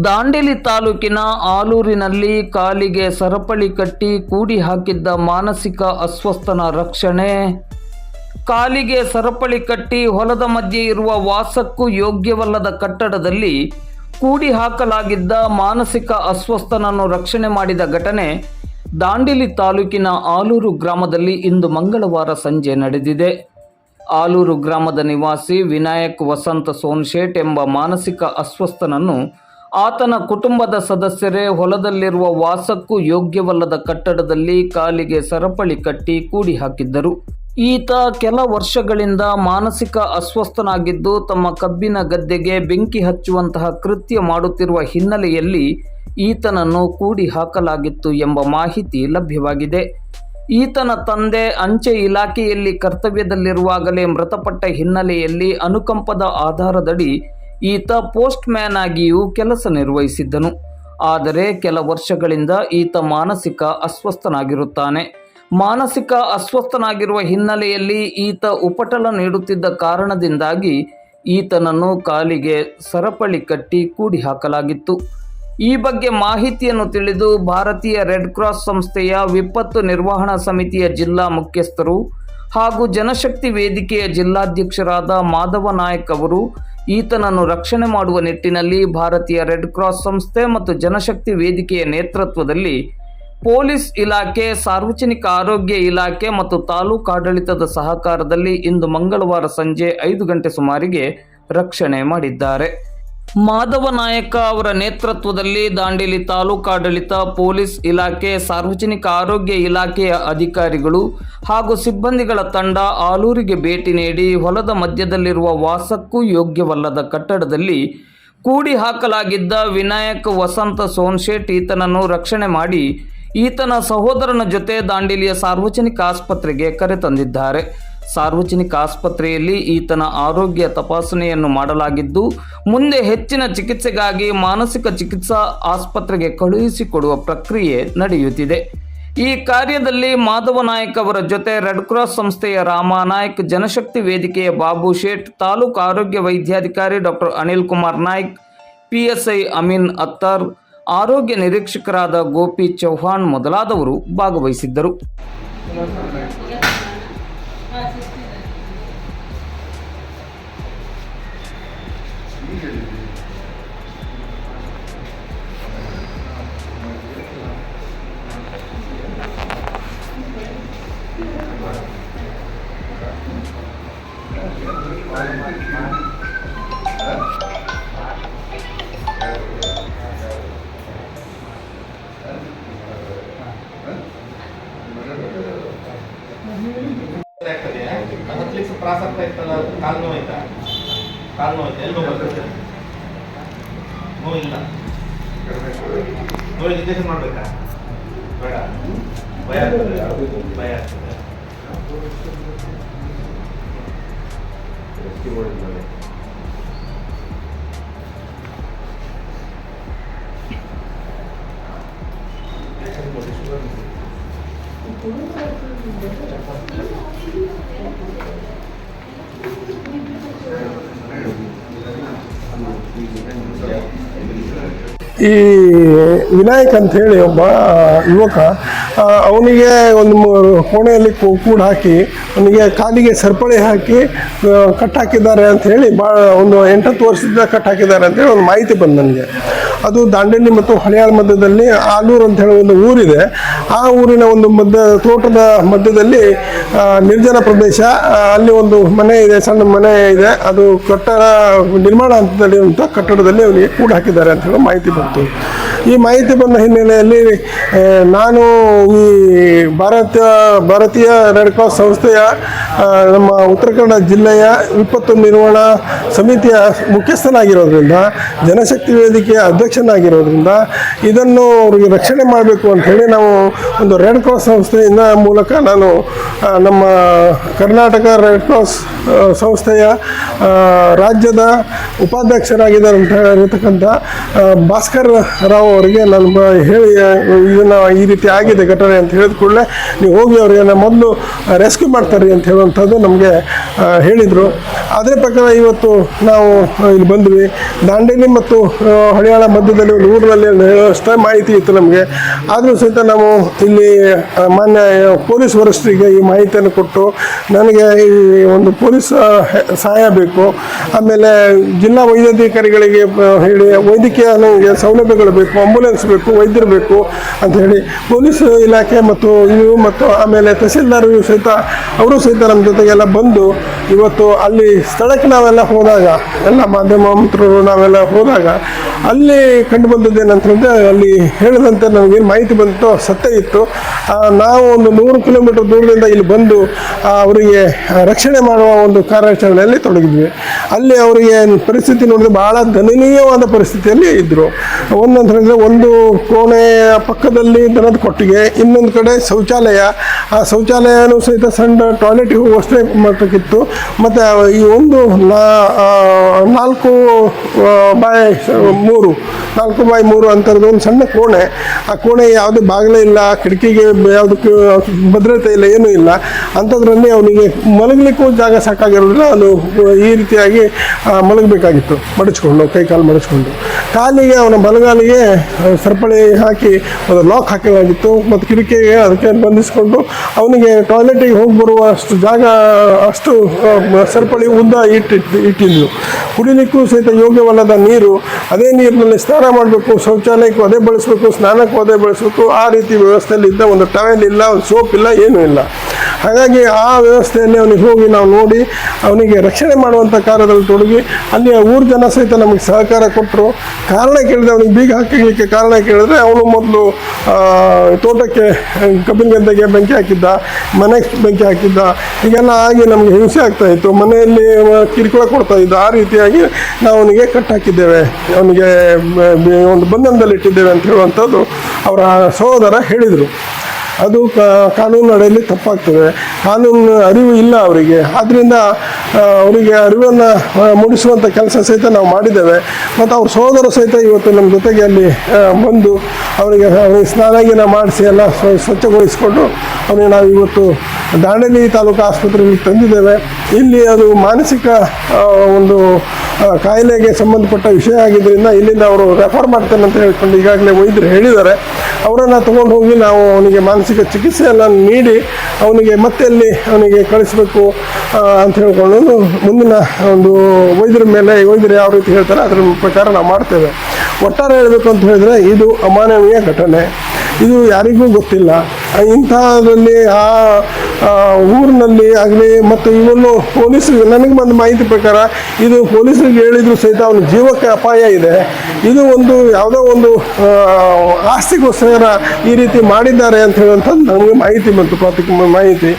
ದಾಂಡೇಲಿ ತಾಲೂಕಿನ ಆಲೂರಿನಲ್ಲಿ ಕಾಲಿಗೆ ಸರಪಳಿ ಕಟ್ಟಿ ಕೂಡಿ ಹಾಕಿದ್ದ ಮಾನಸಿಕ ಅಸ್ವಸ್ಥನ ರಕ್ಷಣೆ. ಕಾಲಿಗೆ ಸರಪಳಿ ಕಟ್ಟಿ ಹೊಲದ ಮಧ್ಯೆ ಇರುವ ವಾಸಕ್ಕೂ ಯೋಗ್ಯವಲ್ಲದ ಕಟ್ಟಡದಲ್ಲಿ ಕೂಡಿ ಹಾಕಲಾಗಿದ್ದ ಮಾನಸಿಕ ಅಸ್ವಸ್ಥನನ್ನು ರಕ್ಷಣೆ ಮಾಡಿದ ಘಟನೆ ದಾಂಡೇಲಿ ತಾಲೂಕಿನ ಆಲೂರು ಗ್ರಾಮದಲ್ಲಿ ಇಂದು ಮಂಗಳವಾರ ಸಂಜೆ ನಡೆದಿದೆ. ಆಲೂರು ಗ್ರಾಮದ ನಿವಾಸಿ ವಿನಾಯಕ್ ವಸಂತ ಸೋನ್ಶೇಟ್ ಎಂಬ ಮಾನಸಿಕ ಅಸ್ವಸ್ಥನನ್ನು ಆತನ ಕುಟುಂಬದ ಸದಸ್ಯರೇ, ಹೊಲದಲ್ಲಿರುವ ವಾಸಕ್ಕೂ ಯೋಗ್ಯವಲ್ಲದ ಕಟ್ಟಡದಲ್ಲಿ ಕಾಲಿಗೆ ಸರಪಳಿ ಕಟ್ಟಿ ಕೂಡಿ ಹಾಕಿದ್ದರು. ಈತ ಕೆಲ ವರ್ಷಗಳಿಂದ ಮಾನಸಿಕ ಅಸ್ವಸ್ಥನಾಗಿದ್ದು, ತಮ್ಮ ಕಬ್ಬಿನ ಗದ್ದೆಗೆ ಬೆಂಕಿ ಹಚ್ಚುವಂತಹ ಕೃತ್ಯ ಮಾಡುತ್ತಿರುವ ಹಿನ್ನೆಲೆಯಲ್ಲಿ ಈತನನ್ನು ಕೂಡಿ ಹಾಕಲಾಗಿತ್ತು ಎಂಬ ಮಾಹಿತಿ ಲಭ್ಯವಾಗಿದೆ. ಈತನ ತಂದೆ ಅಂಚೆ ಇಲಾಖೆಯಲ್ಲಿ ಕರ್ತವ್ಯದಲ್ಲಿರುವಾಗಲೇ ಮೃತಪಟ್ಟ ಹಿನ್ನೆಲೆಯಲ್ಲಿ ಅನುಕಂಪದ ಆಧಾರದಡಿ ಈತ ಪೋಸ್ಟ್ ಮ್ಯಾನ್ ಆಗಿಯೂ ಕೆಲಸ ನಿರ್ವಹಿಸಿದ್ದನು. ಆದರೆ ಕೆಲ ವರ್ಷಗಳಿಂದ ಈತ ಮಾನಸಿಕ ಅಸ್ವಸ್ಥನಾಗಿರುತ್ತಾನೆ. ಮಾನಸಿಕ ಅಸ್ವಸ್ಥನಾಗಿರುವ ಹಿನ್ನೆಲೆಯಲ್ಲಿ ಈತ ಉಪಟಲ ನೀಡುತ್ತಿದ್ದ ಕಾರಣದಿಂದಾಗಿ ಈತನನ್ನು ಕಾಲಿಗೆ ಸರಪಳಿ ಕಟ್ಟಿ ಕೂಡಿ ಹಾಕಲಾಗಿತ್ತು. ಈ ಬಗ್ಗೆ ಮಾಹಿತಿಯನ್ನು ತಿಳಿದು ಭಾರತೀಯ ರೆಡ್ ಕ್ರಾಸ್ ಸಂಸ್ಥೆಯ ವಿಪತ್ತು ನಿರ್ವಹಣಾ ಸಮಿತಿಯ ಜಿಲ್ಲಾ ಮುಖ್ಯಸ್ಥರು ಹಾಗೂ ಜನಶಕ್ತಿ ವೇದಿಕೆಯ ಜಿಲ್ಲಾಧ್ಯಕ್ಷರಾದ ಮಾಧವ ನಾಯಕ್ ಅವರು ಈತನನ್ನು ರಕ್ಷಣೆ ಮಾಡುವ ನಿಟ್ಟಿನಲ್ಲಿ ಭಾರತೀಯ ರೆಡ್ ಕ್ರಾಸ್ ಸಂಸ್ಥೆ ಮತ್ತು ಜನಶಕ್ತಿ ವೇದಿಕೆಯ ನೇತೃತ್ವದಲ್ಲಿ ಪೊಲೀಸ್ ಇಲಾಖೆ, ಸಾರ್ವಜನಿಕ ಆರೋಗ್ಯ ಇಲಾಖೆ ಮತ್ತು ತಾಲೂಕು ಆಡಳಿತದ ಸಹಕಾರದಲ್ಲಿ ಇಂದು ಮಂಗಳವಾರ ಸಂಜೆ ಐದು ಗಂಟೆ ಸುಮಾರಿಗೆ ರಕ್ಷಣೆ ಮಾಡಿದ್ದಾರೆ. ಮಾಧವ ನಾಯಕ ಅವರ ನೇತೃತ್ವದಲ್ಲಿ ದಾಂಡೇಲಿ ತಾಲೂಕಾಡಳಿತ ಪೊಲೀಸ್ ಇಲಾಖೆ, ಸಾರ್ವಜನಿಕ ಆರೋಗ್ಯ ಇಲಾಖೆಯ ಅಧಿಕಾರಿಗಳು ಹಾಗೂ ಸಿಬ್ಬಂದಿಗಳ ತಂಡ ಆಲೂರಿಗೆ ಭೇಟಿ ನೀಡಿ ಹೊಲದ ಮಧ್ಯದಲ್ಲಿರುವ ವಾಸಕ್ಕೂ ಯೋಗ್ಯವಲ್ಲದ ಕಟ್ಟಡದಲ್ಲಿ ಕೂಡಿ ಹಾಕಲಾಗಿದ್ದ ವಿನಾಯಕ್ ವಸಂತ ಸೋನ್ಶೇಟ್ ಈತನನ್ನು ರಕ್ಷಣೆ ಮಾಡಿ ಈತನ ಸಹೋದರನ ಜೊತೆ ದಾಂಡೇಲಿಯ ಸಾರ್ವಜನಿಕ ಆಸ್ಪತ್ರೆಗೆ ಕರೆತಂದಿದ್ದಾರೆ. ಸಾರ್ವಜನಿಕ ಆಸ್ಪತ್ರೆಯಲ್ಲಿ ಈತನ ಆರೋಗ್ಯ ತಪಾಸಣೆಯನ್ನು ಮಾಡಲಾಗಿದ್ದು, ಮುಂದೆ ಹೆಚ್ಚಿನ ಚಿಕಿತ್ಸೆಗಾಗಿ ಮಾನಸಿಕ ಚಿಕಿತ್ಸಾ ಆಸ್ಪತ್ರೆಗೆ ಕಳುಹಿಸಿಕೊಡುವ ಪ್ರಕ್ರಿಯೆ ನಡೆಯುತ್ತಿದೆ. ಈ ಕಾರ್ಯದಲ್ಲಿ ಮಾಧವ ನಾಯಕ್ ಅವರ ಜೊತೆ ರೆಡ್ ಕ್ರಾಸ್ ಸಂಸ್ಥೆಯ ರಾಮಾನಾಯ್ಕ್ ಜನಶಕ್ತಿ ವೇದಿಕೆಯ ಬಾಬು ಶೇಟ್, ತಾಲೂಕು ಆರೋಗ್ಯ ವೈದ್ಯಾಧಿಕಾರಿ ಡಾಕ್ಟರ್ ಅನಿಲ್ ಕುಮಾರ್ ನಾಯ್ಕ್ ಪಿಎಸ್ಐ ಅಮೀನ್ ಅತ್ತರ್, ಆರೋಗ್ಯ ನಿರೀಕ್ಷಕರಾದ ಗೋಪಿ ಚೌಹಾಣ್ ಮೊದಲಾದವರು ಭಾಗವಹಿಸಿದ್ದರು. Yeah, ಕಾಲು ನೋವು ಆಯ್ತಾ ಕಾಲು ನೋವು ಆಯ್ತಾ ಎಲ್ಲಿ ನೋವು ಬರ್ತದೆ ನೋವಿಲ್ಲ ನೋವಿಗೆ ಇಂಜೆಕ್ಷನ್ ಮಾಡ್ಬೇಕಾ ಬೇಡ ಭಯ ಆಗ್ತದೆ ಭಯ ಆಗ್ತದೆ 你 ಈ ವಿನಾಯಕ್ ಅಂತ ಹೇಳಿ ಒಬ್ಬ ಯುವಕ ಅವನಿಗೆ ಒಂದು ಕೋಣೆಯಲ್ಲಿ ಕೂಡು ಹಾಕಿ, ಅವನಿಗೆ ಕಾಲಿಗೆ ಸರಪಳಿ ಹಾಕಿ ಕಟ್ ಹಾಕಿದ್ದಾರೆ ಅಂತ ಹೇಳಿ ಭಾಳ ಒಂದು ಎಂಟತ್ತು ವರ್ಷದಿಂದ ಕಟ್ ಹಾಕಿದ್ದಾರೆ ಅಂತ ಹೇಳಿ ಒಂದು ಮಾಹಿತಿ ಬಂದು ನನಗೆ. ಅದು ದಾಂಡೇಲಿ ಮತ್ತು ಹಳಿಯಾಳ ಮಧ್ಯದಲ್ಲಿ ಆಲೂರು ಅಂತ ಹೇಳಿ ಒಂದು ಊರಿದೆ. ಆ ಊರಿನ ಒಂದು ಮಧ್ಯ, ತೋಟದ ಮಧ್ಯದಲ್ಲಿ ನಿರ್ಜನ ಪ್ರದೇಶ ಅಲ್ಲಿ ಒಂದು ಮನೆ ಇದೆ, ಸಣ್ಣ ಮನೆ ಇದೆ. ಅದು ಕಟ್ಟಡ ನಿರ್ಮಾಣ ಹಂತದಲ್ಲಿರುವಂಥ ಕಟ್ಟಡದಲ್ಲಿ ಅವನಿಗೆ ಕೂಡ ಹಾಕಿದ್ದಾರೆ ಅಂತ ಹೇಳಿ ಮಾಹಿತಿ ಬಂತು. ಈ ಮಾಹಿತಿ ಬಂದ ಹಿನ್ನೆಲೆಯಲ್ಲಿ ನಾನು ಈ ಭಾರತ, ಭಾರತೀಯ ರೆಡ್ ಕ್ರಾಸ್ ಸಂಸ್ಥೆಯ ನಮ್ಮ ಉತ್ತರ ಕನ್ನಡ ಜಿಲ್ಲೆಯ ವಿಪತ್ತು ನಿರ್ವಹಣಾ ಸಮಿತಿಯ ಮುಖ್ಯಸ್ಥನಾಗಿರೋದ್ರಿಂದ, ಜನಶಕ್ತಿ ವೇದಿಕೆಯ ಅಧ್ಯಕ್ಷನಾಗಿರೋದ್ರಿಂದ ಇದನ್ನು ಅವರಿಗೆ ರಕ್ಷಣೆ ಮಾಡಬೇಕು ಅಂತ ಹೇಳಿ ನಾವು ಒಂದು ರೆಡ್ ಕ್ರಾಸ್ ಸಂಸ್ಥೆಯಿಂದ ಮೂಲಕ ನಾನು ನಮ್ಮ ಕರ್ನಾಟಕ ರೆಡ್ ಕ್ರಾಸ್ ಸಂಸ್ಥೆಯ ರಾಜ್ಯದ ಉಪಾಧ್ಯಕ್ಷರಾಗಿದ್ದಾರೆ ಅಂತ ಹೇಳಿರ್ತಕ್ಕಂಥ ಆ, ಭಾಸ್ಕರ್ ರಾವ್ ಅವರಿಗೆ ನಾನು ಹೇಳಿ ಇದನ್ನು ಈ ರೀತಿ ಆಗಿದೆ ಘಟನೆ ಅಂತ ಹೇಳಿದ ಕೂಡಲೇ ನೀವು ಹೋಗಿ ಅವರಿಗೆ ಮೊದಲು ರೆಸ್ಕ್ಯೂ ಮಾಡ್ತಾರೆ ಅಂತ ಹೇಳುವಂಥದ್ದು ನಮಗೆ ಹೇಳಿದರು. ಅದೇ ಪ್ರಕಾರ ಇವತ್ತು ನಾವು ಇಲ್ಲಿ ಬಂದ್ವಿ. ದಾಂಡೇಲಿ ಮತ್ತು ಹಳಿಯಾಳ ಮಧ್ಯದಲ್ಲಿ ಒಂದು ಊರಿನಲ್ಲಿ ಅಷ್ಟೇ ಮಾಹಿತಿ ಇತ್ತು ನಮಗೆ. ಆದರೂ ಸಹಿತ ನಾವು ಇಲ್ಲಿ ಮಾನ್ಯ ಪೊಲೀಸ್ ವರಿಷ್ಠರಿಗೆ ಈ ಮಾಹಿತಿಯನ್ನು ಕೊಟ್ಟು ನನಗೆ ಈ ಒಂದು ಪೊಲೀಸ್ ಸಹಾಯ ಬೇಕು. ಆಮೇಲೆ ಜಿಲ್ಲಾ ವೈದ್ಯಾಧಿಕಾರಿಗಳಿಗೆ ಹೇಳಿ ವೈದ್ಯಕೀಯ ಸೌಲಭ್ಯಗಳು ಬೇಕು ಆಂಬುಲೆನ್ಸ್ ಬೇಕು, ವೈದ್ಯರು ಬೇಕು ಅಂತ ಹೇಳಿ ಪೊಲೀಸ್ ಇಲಾಖೆ ಮತ್ತು ಇವು ಮತ್ತು ಆಮೇಲೆ ತಹಸೀಲ್ದಾರ್ ಇವು ಸಹಿತ ಅವರು ಸಹಿತ ನಮ್ಮ ಜೊತೆಗೆಲ್ಲ ಬಂದು ಇವತ್ತು ಅಲ್ಲಿ ಸ್ಥಳಕ್ಕೆ ನಾವೆಲ್ಲ ಹೋದಾಗ, ಎಲ್ಲ ಮಾಧ್ಯಮ ಮಿತ್ರರು ನಾವೆಲ್ಲ ಹೋದಾಗ ಅಲ್ಲಿ ಕಂಡು ಬಂದದ್ದು ಏನಂತಂದರೆ ಅಲ್ಲಿ ಹೇಳಿದಂತೆ ನಮಗೇನು ಮಾಹಿತಿ ಬಂತು ಸತ್ಯ ಇತ್ತು. ನಾವು ಒಂದು ನೂರು ಕಿಲೋಮೀಟರ್ ದೂರದಿಂದ ಇಲ್ಲಿ ಬಂದು ಅವರಿಗೆ ರಕ್ಷಣೆ ಮಾಡುವ ಒಂದು ಕಾರ್ಯಾಚರಣೆಯಲ್ಲಿ ತೊಡಗಿದ್ವಿ. ಅಲ್ಲಿ ಅವರಿಗೆ ಪರಿಸ್ಥಿತಿ ನೋಡಿದ್ರೆ ಬಹಳ ದಯನೀಯವಾದ ಪರಿಸ್ಥಿತಿಯಲ್ಲಿ ಇದ್ದರು ಒಂದಂತ ಅಂದರೆ ಒಂದು ಕೋಣೆಯ ಪಕ್ಕದಲ್ಲಿ ದನದ ಕೊಟ್ಟಿಗೆ, ಇನ್ನೊಂದು ಕಡೆ ಶೌಚಾಲಯ. ಆ ಶೌಚಾಲಯನೂ ಸಹಿತ ಸಣ್ಣ ಟಾಯ್ಲೆಟ್ಗೆ ಹೋಗುವಷ್ಟೇ ಮಟ್ಟಕ್ಕಿತ್ತು ಮತ್ತು ಈ ಒಂದು ನಾಲ್ಕು ಬಾಯ್ ಮೂರು, ನಾಲ್ಕು ಬಾಯ್ ಮೂರು ಅಂತರದ್ದು ಒಂದು ಸಣ್ಣ ಕೋಣೆ. ಆ ಕೋಣೆ ಯಾವುದೇ ಬಾಗಿಲೇ ಇಲ್ಲ, ಕಿಟಕಿಗೆ ಯಾವುದಕ್ಕೂ ಭದ್ರತೆ ಇಲ್ಲ, ಏನೂ ಇಲ್ಲ. ಅಂಥದ್ರಲ್ಲಿ ಅವನಿಗೆ ಮಲಗಲಿಕ್ಕೂ ಜಾಗ ಸಾಕಾಗಿರೋದಿಲ್ಲ. ಅದು ಈ ರೀತಿಯಾಗಿ ಮಲಗಬೇಕಾಗಿತ್ತು. ಮಡಚ್ಕೊಂಡು, ಕೈ ಕಾಲು ಮಡಚ್ಕೊಂಡು. ಕಾಲಿಗೆ ಅವನ ಬಲಗಾಲಿಗೆ ಸರ್ಪಳಿ ಹಾಕಿ ಒಂದು ಲಾಕ್ ಹಾಕಲಾಗಿತ್ತು. ಮತ್ತು ಕಿಟಕಿಗೆ ಅದಕ್ಕೆ ಬಂಧಿಸಿಕೊಂಡು ಅವನಿಗೆ ಟಾಯ್ಲೆಟಿಗೆ ಹೋಗಿ ಬರುವಷ್ಟು ಜಾಗ, ಅಷ್ಟು ಸರ್ಪಳಿ ಉದ್ದ ಇಟ್ಟಿದ್ದು ಕುಡಿಲಿಕ್ಕೂ ಸಹಿತ ಯೋಗ್ಯವಲ್ಲದ ನೀರು, ಅದೇ ನೀರಿನಲ್ಲಿ ಸ್ನಾನ ಮಾಡಬೇಕು, ಶೌಚಾಲಯಕ್ಕೂ ಅದೇ ಬಳಸಬೇಕು, ಸ್ನಾನಕ್ಕೂ ಅದೇ ಬಳಸಬೇಕು, ಆ ರೀತಿ ವ್ಯವಸ್ಥೆಯಲ್ಲಿ ಇದ್ದ ಒಂದು ಟವೆಲ್ ಇಲ್ಲ, ಒಂದು ಸೋಪ್ ಇಲ್ಲ, ಏನೂ ಇಲ್ಲ. ಹಾಗಾಗಿ ಆ ವ್ಯವಸ್ಥೆಯಲ್ಲಿ ಅವನಿಗೆ ಹೋಗಿ ನಾವು ನೋಡಿ, ಅವನಿಗೆ ರಕ್ಷಣೆ ಮಾಡುವಂಥ ಕಾರ್ಯದಲ್ಲಿ ತೊಡಗಿ, ಅಲ್ಲಿಯ ಊರು ಜನ ಸಹಿತ ನಮಗೆ ಸಹಕಾರ ಕೊಟ್ಟರು ಕಾರಣ ಕೇಳಿದ್ರೆ ಅವನಿಗೆ ಬೀಗ ಹಾಕಲಿಕ್ಕೆ ಕಾರಣ ಕೇಳಿದ್ರೆ ಅವನು ಮೊದಲು ತೋಟಕ್ಕೆ, ಕಬ್ಬಿನ ಗದ್ದೆಗೆ ಬೆಂಕಿ ಹಾಕಿದ್ದ ಮನೆಗೆ ಬೆಂಕಿ ಹಾಕಿದ್ದ, ಹೀಗೆಲ್ಲ ಆಗಿ ನಮಗೆ ಹಿಂಸೆ ಆಗ್ತಾ ಇತ್ತು. ಮನೆಯಲ್ಲಿ ಕಿರುಕುಳ ಕೊಡ್ತಾ ಇದ್ದ. ಆ ರೀತಿಯಾಗಿ ನಾವು ಅವನಿಗೆ ಕಟ್ಟಾಕಿದ್ದೇವೆ ಅವನಿಗೆ ಬ- ಬ- ಒಂದು ಬಂಧನದಲ್ಲಿ ಇಟ್ಟಿದ್ದೇವೆ ಅಂತ ಹೇಳುವಂಥದ್ದು ಅವರ ಸಹೋದರ ಹೇಳಿದರು. ಅದು ಕಾನೂನು ನಡೆಯಲ್ಲಿ ತಪ್ಪಾಗ್ತದೆ. ಕಾನೂನು ಅರಿವು ಇಲ್ಲ ಅವರಿಗೆ. ಆದ್ದರಿಂದ ಅವರಿಗೆ ಅರಿವನ್ನು ಮೂಡಿಸುವಂಥ ಕೆಲಸ ಸಹಿತ ನಾವು ಮಾಡಿದ್ದೇವೆ. ಮತ್ತು ಅವ್ರ ಸೋದರ ಸಹಿತ ಇವತ್ತು ನಮ್ಮ ಜೊತೆಗೆ ಅಲ್ಲಿ ಬಂದು ಅವರಿಗೆ ಅವರಿಗೆ ಸ್ನಾನಗಿನ ಮಾಡಿಸಿ ಎಲ್ಲ ಸ್ವ- ಸ್ವಚ್ಛಗೊಳಿಸಿಕೊಂಡು ಅವನಿಗೆ ನಾವು ಇವತ್ತು ದಾಂಡೇಲಿ ತಾಲೂಕು ಆಸ್ಪತ್ರೆಗೆ ತಂದಿದ್ದೇವೆ. ಇಲ್ಲಿ ಅದು ಮಾನಸಿಕ ಒಂದು ಕಾಯಿಲೆಗೆ ಸಂಬಂಧಪಟ್ಟ ವಿಷಯ ಆಗಿದ್ದರಿಂದ ಇಲ್ಲಿಂದ ಅವರು ರೆಫರ್ ಮಾಡ್ತೇನೆ ಅಂತ ಹೇಳ್ಕೊಂಡು ಈಗಾಗಲೇ ವೈದ್ಯರು ಹೇಳಿದ್ದಾರೆ. ಅವರನ್ನು ತೊಗೊಂಡು ಹೋಗಿ ನಾವು ಅವನಿಗೆ ಮಾನಸಿಕ ಚಿಕಿತ್ಸೆಯನ್ನು ನೀಡಿ ಅವನಿಗೆ ಮತ್ತೆ ಅಲ್ಲಿ ಅವನಿಗೆ ಕಳಿಸಬೇಕು ಅಂತ ಹೇಳ್ಕೊಂಡು ಮುಂದಿನ ಒಂದು ವೈದ್ಯರ ಮೇಲೆ ವೈದ್ಯರು ಯಾವ ರೀತಿ ಹೇಳ್ತಾರೆ ಅದರ ಪ್ರಕಾರ ನಾವು ಮಾಡ್ತೇವೆ. ಒಟ್ಟಾರೆ ಹೇಳಬೇಕು ಅಂತ ಹೇಳಿದರೆ ಇದು ಅಮಾನವೀಯ ಘಟನೆ. ಇದು ಯಾರಿಗೂ ಗೊತ್ತಿಲ್ಲ. ಇಂಥದ್ರಲ್ಲಿ ಆ ಊರಿನಲ್ಲಿ ಆಗಲಿ ಮತ್ತು ಇವನ್ನು ಪೊಲೀಸರಿಗೆ, ನನಗೆ ಬಂದ ಮಾಹಿತಿ ಪ್ರಕಾರ ಇದು ಪೊಲೀಸರಿಗೆ ಹೇಳಿದ್ರು ಸಹಿತ ಅವನ ಜೀವಕ್ಕೆ ಅಪಾಯ ಇದೆ. ಇದು ಒಂದು ಯಾವುದೋ ಒಂದು ಆಸ್ತಿಗೋಸ್ಕರ ಈ ರೀತಿ ಮಾಡಿದ್ದಾರೆ ಅಂತ ಹೇಳುವಂಥದ್ದು ನಮಗೆ ಮಾಹಿತಿ ಬಂತು ಪ್ರತಿ ಮಾಹಿತಿ.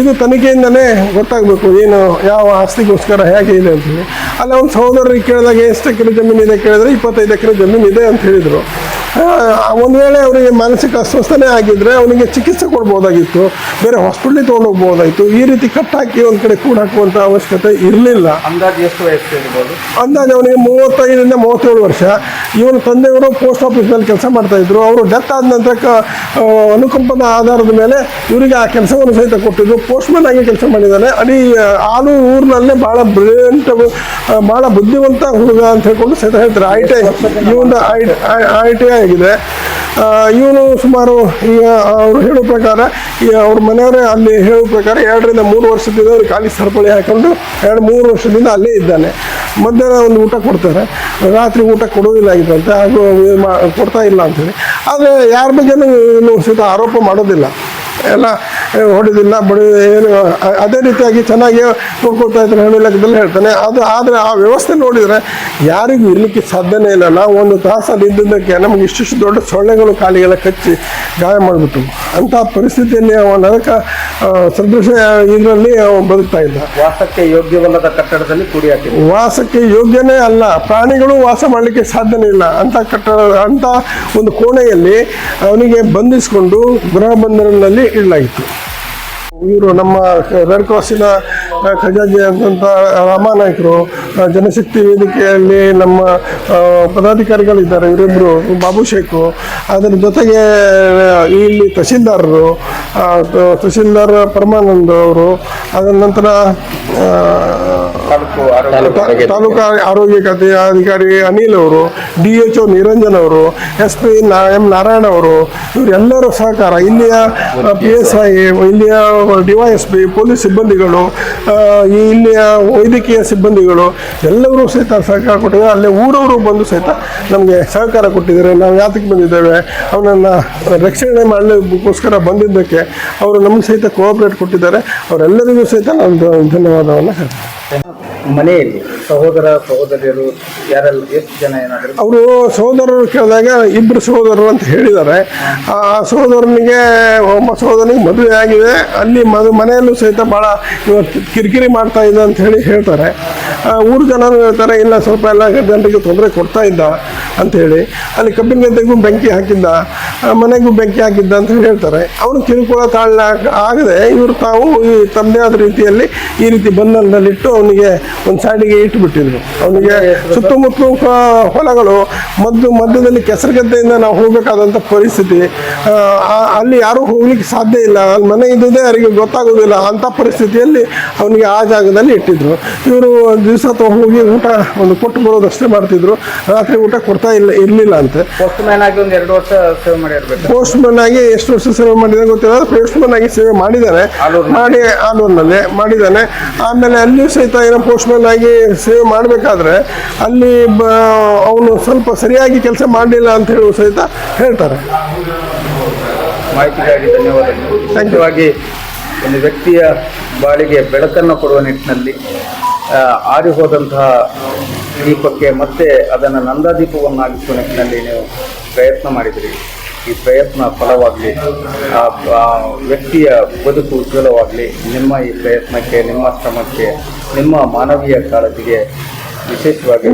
ಇದು ತನಿಖೆಯಿಂದಲೇ ಗೊತ್ತಾಗಬೇಕು ಏನು, ಯಾವ ಆಸ್ತಿಗೋಸ್ಕರ ಹೇಗೆ ಇದೆ ಅಂತೇಳಿ ಅಲ್ಲ, ಒಂದು ಸಹೋದರರಿಗೆ ಕೇಳಿದಾಗ ಎಷ್ಟು ಎಕರೆ ಜಮೀನು ಇದೆ ಕೇಳಿದ್ರೆ ಇಪ್ಪತ್ತೈದು ಎಕರೆ ಜಮೀನು ಇದೆ ಅಂತ ಹೇಳಿದರು. ಒಂದು ವೇಳೆ ಅವರಿಗೆ ಮಾನಸಿಕ ಅಸ್ವಸ್ಥನೆ ಆಗಿದ್ದರೆ ಅವನಿಗೆ ಚಿಕಿತ್ಸೆ ಕೊಡ್ಬೋದಾಗಿತ್ತು ಬೇರೆ ಹಾಸ್ಪಿಟ್ಲಿಗೆ ತೊಗೊಂಡು ಈ ರೀತಿ ಕಟ್ಟಾಕಿ ಒಂದು ಕಡೆ ಕೂಡ ಹಾಕುವಂಥ ಅವಶ್ಯಕತೆ ಇರಲಿಲ್ಲ. ಅಂದಾಜು ಎಷ್ಟು ವಯಸ್ಸು ಇರ್ಬೋದು? ಅಂದಾಜು ಅವನಿಗೆ ಮೂವತ್ತೈದರಿಂದ ಮೂವತ್ತೇಳು ವರ್ಷ. ಇವನ ತಂದೆಯವರು ಪೋಸ್ಟ್ ಆಫೀಸ್ನಲ್ಲಿ ಕೆಲಸ ಮಾಡ್ತಾಯಿದ್ರು ಅವರು ಡೆತ್ ಆದ ನಂತರ ಅನುಕಂಪದ ಆಧಾರದ ಮೇಲೆ ಇವರಿಗೆ ಆ ಕೆಲಸವನ್ನು ಸಹಿತ ಕೊಟ್ಟಿದ್ದು ಪೋಸ್ಟ್ಮನ್ ಆಗಿ ಕೆಲಸ ಮಾಡಿದ್ದಾನೆ ಅಡಿ ಆಲು ಊರಿನಲ್ಲೇ ಭಾಳ ಬ್ರಿಲಿಯಂಟ್ ಭಾಳ ಬುದ್ಧಿವಂತ ಹುಡುಗ ಅಂತ ಹೇಳ್ಕೊಂಡು ಸಹಿತ ಹೇಳ್ತಾರೆ. ಐ ಟಿ ಐ ಇವನ ಐ ಟಿ ಐ ಆಗಿದೆ. ಇವನು ಸುಮಾರು ಈಗ ಅವರು ಹೇಳೋ ಪ್ರಕಾರ, ಈಗ ಅವ್ರ ಮನೆಯವರೇ ಅಲ್ಲಿ ಹೇಳೋ ಪ್ರಕಾರ ಎರಡರಿಂದ ಮೂರು ವರ್ಷದಿಂದ ಅವ್ರು ಖಾಲಿ ಸರಪಳಿ ಹಾಕೊಂಡು ಎರಡು ಮೂರು ವರ್ಷದಿಂದ ಅಲ್ಲೇ ಇದ್ದಾನೆ. ಮಧ್ಯಾಹ್ನ ಒಂದು ಊಟ ಕೊಡ್ತಾರೆ. ರಾತ್ರಿ ಊಟ ಕೊಡೋದಿಲ್ಲ ಆಗಿದ್ದಂತೆ ಹಾಗೂ ಕೊಡ್ತಾ ಇಲ್ಲ ಅಂತೇಳಿ ಆದರೆ ಯಾರ ಬಗ್ಗೆನೂ ಇನ್ನು ಸಹಿತ ಆರೋಪ ಮಾಡೋದಿಲ್ಲ. ಎಲ್ಲ ಹೊಡೆದಿಲ್ಲ ಬಡ ಏನು ಅದೇ ರೀತಿಯಾಗಿ ಚೆನ್ನಾಗಿ ನೋಡ್ಕೊಳ್ತಾ ಇದ್ದಾರೆ ಹಣ್ಣು ಲೆಕ್ಕದಲ್ಲಿ ಹೇಳ್ತಾನೆ. ಅದು ಆದರೆ ಆ ವ್ಯವಸ್ಥೆ ನೋಡಿದರೆ ಯಾರಿಗೂ ಇರಲಿಕ್ಕೆ ಸಾಧ್ಯನೇ ಇಲ್ಲ. ನಾವು ಒಂದು ತಾಸಲ್ಲಿ ಇದ್ದಿದ್ದಕ್ಕೆ ನಮಗೆ ಇಷ್ಟಿಷ್ಟು ದೊಡ್ಡ ಸೊಳ್ಳೆಗಳು ಕಾಲಿಗೆಲ್ಲ ಕಚ್ಚಿ ಗಾಯ ಮಾಡಿಬಿಟ್ಟು ಅಂಥ ಪರಿಸ್ಥಿತಿಯಲ್ಲಿ ಅವ ನರಕ ಸದೃಶ ಇದರಲ್ಲಿ ಅವನು ಬದುಕ್ತಾ ಇದ್ದ. ವಾಸಕ್ಕೆ ಯೋಗ್ಯವಲ್ಲದ ಕಟ್ಟಡದಲ್ಲಿ ಕೂಡಿ ವಾಸಕ್ಕೆ ಯೋಗ್ಯನೇ ಅಲ್ಲ. ಪ್ರಾಣಿಗಳು ವಾಸ ಮಾಡಲಿಕ್ಕೆ ಸಾಧ್ಯನೇ ಇಲ್ಲ. ಅಂಥ ಕಟ್ಟಡ ಅಂಥ ಒಂದು ಕೋಣೆಯಲ್ಲಿ ಅವನಿಗೆ ಬಂಧಿಸಿಕೊಂಡು ಗೃಹ ಬಂಧನದಲ್ಲಿ ಇಡಲಾಗಿತ್ತು. ಇವರು ನಮ್ಮ ರೆಡ್ ಕ್ರಾಸಿನ ಖಜಾಜಿ ಆದಂಥ ರಾಮಾನಾಯ್ಕರು ಜನಶಕ್ತಿ ವೇದಿಕೆಯಲ್ಲಿ ನಮ್ಮ ಪದಾಧಿಕಾರಿಗಳಿದ್ದಾರೆ ಇವರಿಬ್ಬರು ಬಾಬು ಶೇಖು. ಅದರ ಜೊತೆಗೆ ಇಲ್ಲಿ ತಹಸೀಲ್ದಾರರು ತಹಸೀಲ್ದಾರ್ ಪರಮಾನಂದ ಅವರು, ಅದರ ನಂತರ ತಾಲೂಕು ಆರೋಗ್ಯ ಖಾತೆಯ ಅಧಿಕಾರಿ ಅನಿಲ್ ಅವರು ಡಿ ಎಚ್ ಒ ನಿರಂಜನ್ ಅವರು ಎಸ್ ಪಿ ಎಂ ನಾರಾಯಣ ಅವರು ಇವರೆಲ್ಲರ ಸಹಕಾರ. ಇಲ್ಲಿಯ ಪಿ ಎಸ್ ಐ ಇಲ್ಲಿಯ ಡಿವೈಎಸ್ಪಿ ಪೊಲೀಸ್ ಸಿಬ್ಬಂದಿಗಳು ಈ ಇಲ್ಲಿಯ ವೈದ್ಯಕೀಯ ಸಿಬ್ಬಂದಿಗಳು ಎಲ್ಲರೂ ಸಹಿತ ಸಹಕಾರ ಕೊಟ್ಟಿದ್ದಾರೆ. ಅಲ್ಲೇ ಊರವರು ಬಂದು ಸಹಿತ ನಮಗೆ ಸಹಕಾರ ಕೊಟ್ಟಿದ್ದಾರೆ. ನಾವು ಯಾತಕ್ಕೆ ಬಂದಿದ್ದೇವೆ? ಅವನನ್ನು ರಕ್ಷಣೆ ಮಾಡಲಿಕ್ಕೋಸ್ಕರ ಬಂದಿದ್ದಕ್ಕೆ ಅವರು ನಮಗೆ ಸಹಿತ ಕೋಆಪ್ರೇಟ್ ಕೊಟ್ಟಿದ್ದಾರೆ. ಅವರೆಲ್ಲರಿಗೂ ಸಹಿತ ನಾನು ಧನ್ಯವಾದವನ್ನು ಹೇಳ್ತೀನಿ. ಮನೆಯಲ್ಲಿ ಸಹೋದರ ಸಹೋದರಿಯರು ಯಾರೆಲ್ಲ, ಎಷ್ಟು ಜನ ಏನಾದರೂ? ಅವರು ಸಹೋದರರು ಕೇಳಿದಾಗ ಇಬ್ಬರು ಸಹೋದರರು ಅಂತ ಹೇಳಿದ್ದಾರೆ. ಆ ಸಹೋದರನಿಗೆ, ಒಬ್ಬ ಸಹೋದರನಿಗೆ ಮದುವೆ ಆಗಿದೆ. ಅಲ್ಲಿ ಮದು, ಮನೆಯಲ್ಲೂ ಸಹಿತ ಭಾಳ ಕಿರಿಕಿರಿ ಮಾಡ್ತಾ ಇದ್ದ ಅಂತ ಹೇಳಿ ಹೇಳ್ತಾರೆ. ಊರು ಜನರು ಹೇಳ್ತಾರೆ, ಇಲ್ಲ ಸ್ವಲ್ಪ ಎಲ್ಲ ಜನರಿಗೆ ತೊಂದರೆ ಕೊಡ್ತಾ ಇದ್ದ ಅಂಥೇಳಿ ಅಲ್ಲಿ ಕಬ್ಬಿನ ಗದ್ದೆಗೂ ಬೆಂಕಿ ಹಾಕಿದ್ದ ಮನೆಗೂ ಬೆಂಕಿ ಹಾಕಿದ್ದ ಅಂತ ಹೇಳಿ ಹೇಳ್ತಾರೆ. ಅವನು ಕಿರುಕುಳ ತಾಳ ಆಗದೆ ಇವರು ತಾವು ಈ ತಮ್ಮದೇ ಆದ ರೀತಿಯಲ್ಲಿ ಈ ರೀತಿ ಬಂಧನದಲ್ಲಿಟ್ಟು ಅವನಿಗೆ ಒಂದು ಸೈಡಿಗೆ ಇಟ್ಬಿಟ್ಟಿದ್ರು ಅವನಿಗೆ ಸುತ್ತಮುತ್ತಲು ಕ- ಹೊಲಗಳು. ಮದ್ದು ಮಧ್ಯದಲ್ಲಿ ಕೆಸರುಗದ್ದೆಯಿಂದ ನಾವು ಹೋಗಬೇಕಾದಂಥ ಪರಿಸ್ಥಿತಿ. ಅಲ್ಲಿ ಯಾರೂ ಹೋಗ್ಲಿಕ್ಕೆ ಸಾಧ್ಯ ಇಲ್ಲ. ಅಲ್ಲಿ ಮನೆ ಇದ್ದುದೇ ಅವರಿಗೆ ಗೊತ್ತಾಗೋದಿಲ್ಲ. ಅಂಥ ಪರಿಸ್ಥಿತಿಯಲ್ಲಿ ಅವನಿಗೆ ಆ ಜಾಗದಲ್ಲಿ ಇಟ್ಟಿದ್ರು. ಇವರು ದಿವಸ ಹೋಗಿ ಊಟ ಒಂದು ಕೊಟ್ಟು ಬರೋದಷ್ಟೇ ಮಾಡ್ತಿದ್ರು. ರಾತ್ರಿ ಊಟ ಕೊಡ್ತಾ ಇಲ್ಲ ಇರಲಿಲ್ಲ ಅಂತ. ಪೋಸ್ಟ್ ಮ್ಯಾನ್ ಆಗಿ ಒಂದು ಎರಡು ವರ್ಷ ಸೇವೆ ಮಾಡಿರ್ಬೇಕು. ಪೋಸ್ಟ್ ಮ್ಯಾನ್ ಆಗಿ ಎಷ್ಟು ವರ್ಷ ಸೇವೆ ಮಾಡಿದ ಗೊತ್ತಿಲ್ಲ. ಪೋಸ್ಟ್ ಮ್ಯಾನ್ ಆಗಿ ಸೇವೆ ಮಾಡಿದ್ದಾರೆ. ಮಾಡಿ ಆಲೂರಿನಲ್ಲಿ ಮಾಡಿದ್ದಾನೆ. ಆಮೇಲೆ ಅಲ್ಲಿಯೂ ಸಹಿತ ಏನೋ ಪೋಸ್ಟ್ಮನ್ ಆಗಿ ಸೇವೆ ಮಾಡಬೇಕಾದ್ರೆ ಅಲ್ಲಿ ಬ ಅವನು ಸ್ವಲ್ಪ ಸರಿಯಾಗಿ ಕೆಲಸ ಮಾಡಲಿಲ್ಲ ಅಂತ ಹೇಳುವ ಸಹಿತ ಹೇಳ್ತಾರೆ. ಮಾಹಿತಿಗಾಗಿ ಧನ್ಯವಾದಗಳು. ಮುಖ್ಯವಾಗಿ ಒಂದು ವ್ಯಕ್ತಿಯ ಬಾಳಿಗೆ ಬೆಳಕನ್ನು ಕೊಡುವ ನಿಟ್ಟಿನಲ್ಲಿ ಆರಿ ಹೋದಂತಹ ದೀಪಕ್ಕೆ ಮತ್ತೆ ಅದನ್ನು ನಂದಾದೀಪವನ್ನಾಗಿಸುವ ನಿಟ್ಟಿನಲ್ಲಿ ನೀವು ಪ್ರಯತ್ನ ಮಾಡಿದಿರಿ. ಈ ಪ್ರಯತ್ನ ಫಲವಾಗಲಿ, ಆ ವ್ಯಕ್ತಿಯ ಬದುಕು ಉಜ್ವಲವಾಗಲಿ ನಿಮ್ಮ ಈ ಪ್ರಯತ್ನಕ್ಕೆ, ನಿಮ್ಮ ಶ್ರಮಕ್ಕೆ, ನಿಮ್ಮ ಮಾನವೀಯ ಕಾಳಜಿಗೆ ವಿಶೇಷವಾಗಿ